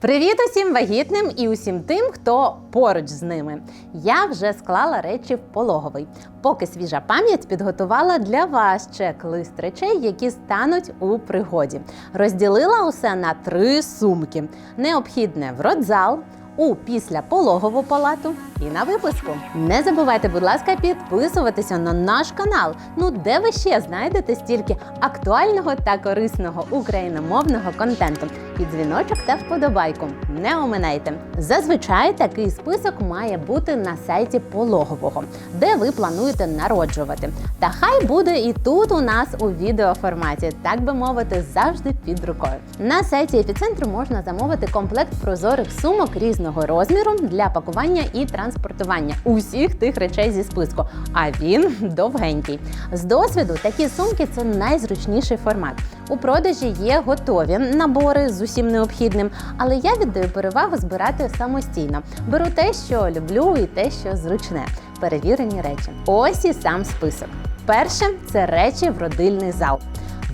Привіт усім вагітним і усім тим, хто поруч з ними. Я вже склала речі в пологовий. Поки свіжа пам'ять підготувала для вас чек-лист речей, які стануть у пригоді. Розділила усе на три сумки: необхідне в родзал. У післяпологову палату і на випуску. Не забувайте, будь ласка, підписуватися на наш канал. Ну де ви ще знайдете стільки актуального та корисного україномовного контенту. Під дзвіночок та вподобайку. Не оминайте. Зазвичай такий список має бути на сайті пологового, де ви плануєте народжувати. Та хай буде і тут у нас у відеоформаті, так би мовити, завжди під рукою. На сайті епіцентру можна замовити комплект прозорих сумок різного розміру для пакування і транспортування усіх тих речей зі списку. А він довгенький. З досвіду такі сумки це найзручніший формат. У продажі є готові набори з усім необхідним, але я віддаю перевагу збирати самостійно. Беру те, що люблю, і те, що зручне. Перевірені речі. Ось і сам список. Перше це речі в родильний зал.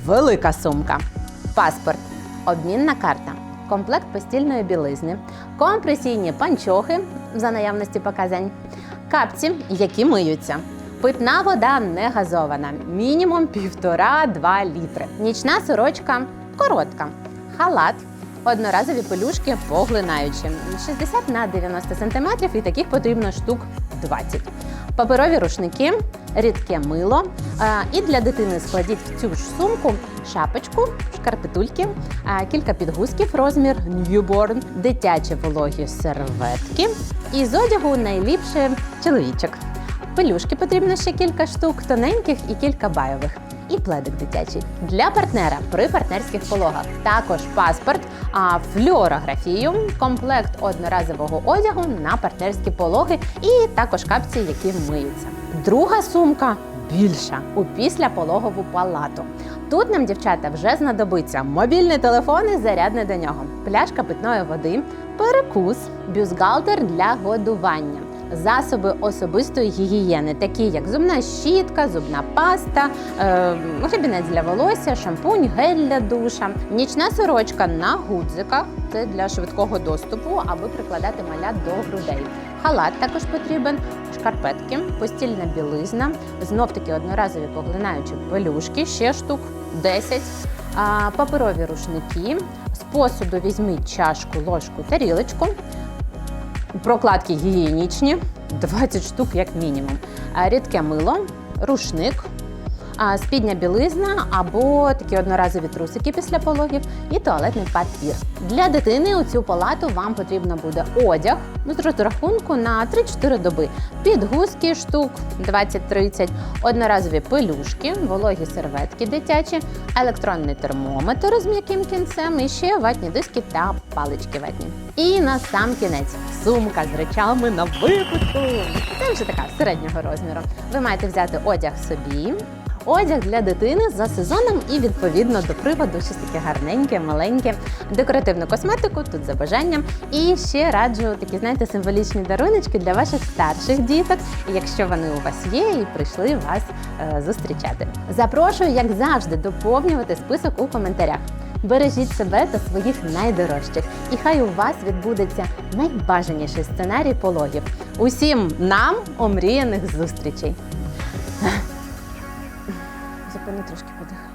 Велика сумка, паспорт, обмінна карта, комплект постільної білизни, компресійні панчохи за наявності показань, капці, які миються. Питна вода не газована, мінімум 1,5-2 літри. Нічна сорочка коротка, халат, одноразові пелюшки поглинаючі 60 на 90 см і таких потрібно штук 20. Паперові рушники, рідке мило. І для дитини складіть в цю ж сумку шапочку, шкарпетульки, кілька підгузків, розмір newborn, дитячі вологі серветки. І з одягу найліпше чоловічок. Пелюшки потрібно ще кілька штук, тоненьких і кілька байових. І пледик дитячий для партнера при партнерських пологах. Також паспорт, а флюорографію, комплект одноразового одягу на партнерські пологи і також капці, які миються. Друга сумка більша у післяпологову палату. Тут нам, дівчата, вже знадобиться мобільний телефон і зарядне до нього, пляшка питної води, перекус, бюстгальтер для годування. Засоби особистої гігієни, такі як зубна щітка, зубна паста, е, гребінець для волосся, шампунь, гель для душа, нічна сорочка на гудзиках це для швидкого доступу, аби прикладати маля до грудей. Халат також потрібен, шкарпетки, постільна білизна, знов таки одноразові поглинаючі пелюшки, ще штук 10, паперові рушники. З посуду візьміть чашку, ложку, тарілочку. Прокладки гігієнічні, 20 штук як мінімум. Рідке мило, рушник, спідня білизна або такі одноразові трусики після пологів і туалетний папір. Для дитини у цю палату вам потрібно буде одяг ну, з розрахунку на 3-4 доби, підгузки штук 20-30, одноразові пелюшки, вологі серветки дитячі, електронний термометр з м'яким кінцем і ще ватні диски та палички ватні. І на сам кінець сумка з речами на випуску. Це вже така середнього розміру. Ви маєте взяти одяг собі. Одяг для дитини за сезоном і відповідно до приводу щось таке гарненьке, маленьке, декоративну косметику тут за бажанням. І ще раджу такі, знаєте, символічні даруночки для ваших старших діток, якщо вони у вас є і прийшли вас е, зустрічати. Запрошую, як завжди, доповнювати список у коментарях. Бережіть себе та своїх найдорожчих, і хай у вас відбудеться найбажаніший сценарій пологів. Усім нам омріяних зустрічей. Зупини трошки подих.